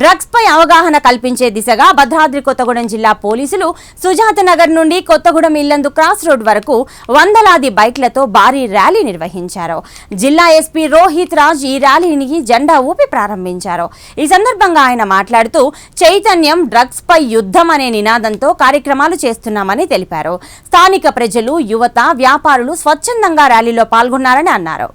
Drugs పై అవగాహన కల్పించే దిశగా భద్రాద్రి కొత్తగూడెం జిల్లా పోలీసులు సుజాత నగర్ నుండి కొత్తగూడెం ఇల్లందు క్రాస్ రోడ్ వరకు వందలాది బైక్లతో భారీ ర్యాలీ నిర్వహించారు. జిల్లా ఎస్పీ రోహిత్ రాజ్ ఈ ర్యాలీని జెండా ఊపి ప్రారంభించారు. ఈ సందర్భంగా ఆయన మాట్లాడుతూ చైతన్యం డ్రగ్స్ పై యుద్ధం అనే నినాదంతో కార్యక్రమాలు చేస్తున్నామని తెలిపారు. స్థానిక ప్రజలు యువత వ్యాపారులు స్వచ్ఛందంగా ర్యాలీలో పాల్గొన్నారని అన్నారు.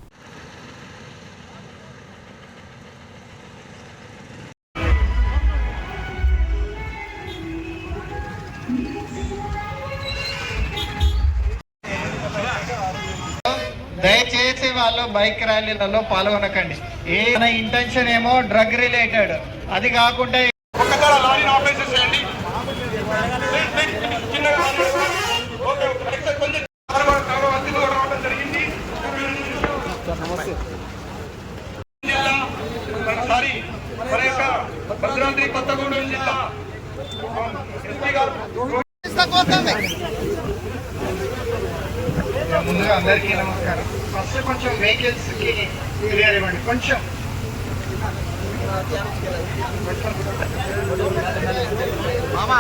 దయచేసి వాళ్ళు బైక్ ర్యాలీలలో పాల్గొనకండి. ఏ ఇంటెన్షన్ ఏమో డ్రగ్ రిలేటెడ్ అది కాకుండా భద్రాద్రి కొత్తగూడెం జిల్లా ముందుగా అందరికీ నమస్కారం. ఫస్ట్ కొంచెం వెహికల్స్కి క్లియర్ ఇవ్వండి కొంచెం. మామా.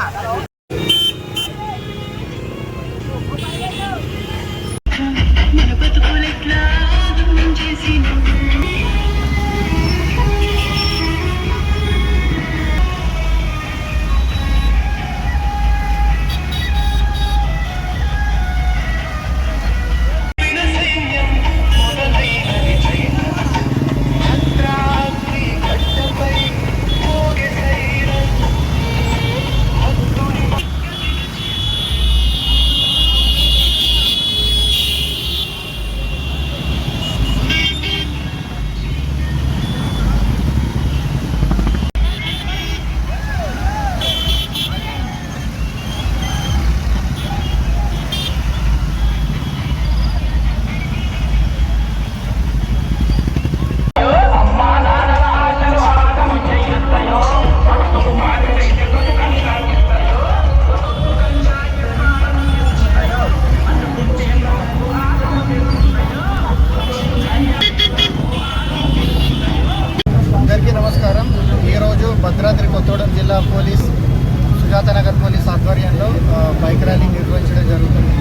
రాత్రి కొత్తగూడెం జిల్లా పోలీస్ సుజాత నగర్ పోలీస్ ఆధ్వర్యంలో బైక్ ర్యాలీ నిర్వహించడం జరుగుతుంది.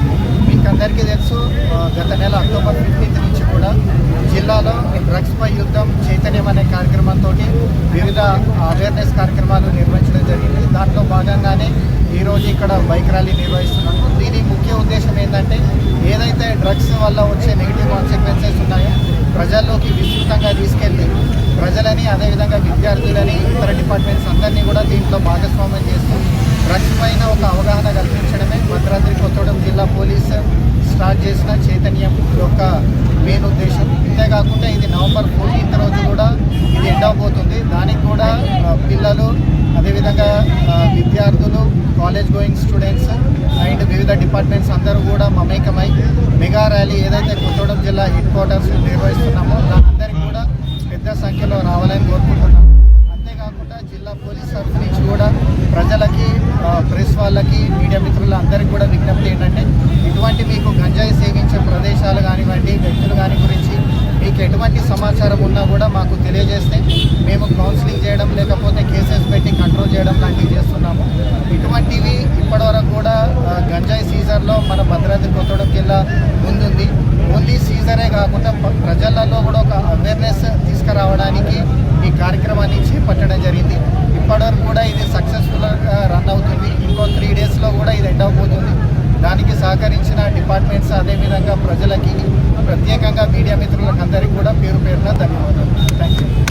మీకు అందరికీ తెలుసు గత నెల అక్టోబర్ ఫిఫ్టీన్త్ నుంచి కూడా జిల్లాలో డ్రగ్స్ పై యుద్ధం చైతన్యం అనే కార్యక్రమంతో వివిధ అవేర్నెస్ కార్యక్రమాలు నిర్వహించడం జరిగింది. దాంట్లో భాగంగానే ఈరోజు ఇక్కడ బైక్ ర్యాలీ నిర్వహిస్తున్నాము దీని ముఖ్య ఉద్దేశం ఏంటంటే ఏదైతే డ్రగ్స్ వల్ల వచ్చే నెగిటివ్ కాన్సిక్వెన్సెస్ ఉన్నాయో ప్రజల్లోకి విస్తృతంగా తీసుకెళ్ళి ప్రజలని అదేవిధంగా విద్యార్థులని ఇతర డిపార్ట్మెంట్స్ అందరినీ కూడా దీంట్లో భాగస్వామ్యం చేస్తూ డ్రగ్స్ పైన ఒక అవగాహన కల్పించడమే భద్రాద్రి కొత్తగూడెం జిల్లా పోలీస్ స్టార్ట్ చేసిన చైతన్యం యొక్క మెయిన్ ఉద్దేశం. అంతేకాకుండా ఇది నవంబర్ ఫోర్టీన్త్ రోజు కూడా ఇది ఎండ్ అవబోతుంది దానికి కూడా పిల్లలు అదేవిధంగా విద్యార్థులు కాలేజ్ గోయింగ్ స్టూడెంట్స్ అండ్ వివిధ డిపార్ట్మెంట్స్ అందరూ కూడా మమేకమై మెగా ర్యాలీ ఏదైతే కొత్తగూడెం జిల్లా హెడ్ క్వార్టర్స్ నిర్వహిస్తున్నామో దానందరికీ కూడా పెద్ద సంఖ్యలో రావాలని కోరుకుంటున్నాం. అంతేకాకుండా జిల్లా పోలీస్ తరఫు నుంచి కూడా ప్రజలకి ప్రెస్ వాళ్ళకి మీడియా మిత్రుల అందరికీ కూడా విజ్ఞప్తి ఏంటంటే ఇటువంటి మీకు గంజాయి సేవించే ప్రదేశాలు కానివ్వండి వ్యక్తులు కాని గురించి మీకు ఎటువంటి సమాచారం ఉన్నా కూడా మాకు తెలియజేస్తే మేము కౌన్సిలింగ్ చేయడం లేకపోతే కేసెస్ పెట్టి కంట్రోల్ చేయడం లాంటివి చేస్తున్నాము. ఇటువంటివి ఇప్పటివరకు కూడా గంజాయి సీజన్లో మన భద్రాద్రి కొత్తగూడెం జిల్లా ముందుంది. ఓన్లీ సీజరే కాకుండా ప్రజలలో కూడా ఒక అవేర్నెస్ తీసుకురావడానికి ఈ కార్యక్రమాన్ని చేపట్టడం జరిగింది ఇప్పటివరకు కూడా ఇది సక్సెస్ఫుల్గా రన్ అవుతుంది ఇంకో త్రీ డేస్లో కూడా ఇది ఎండ్ అవబోతుంది దానికి సహకరించిన డిపార్ట్మెంట్స్ అదేవిధంగా ప్రజలకి ప్రత్యేకంగా మీడియా మిత్రులకు అందరికీ కూడా పేరు పేరున ధన్యవాదాలు. Thank you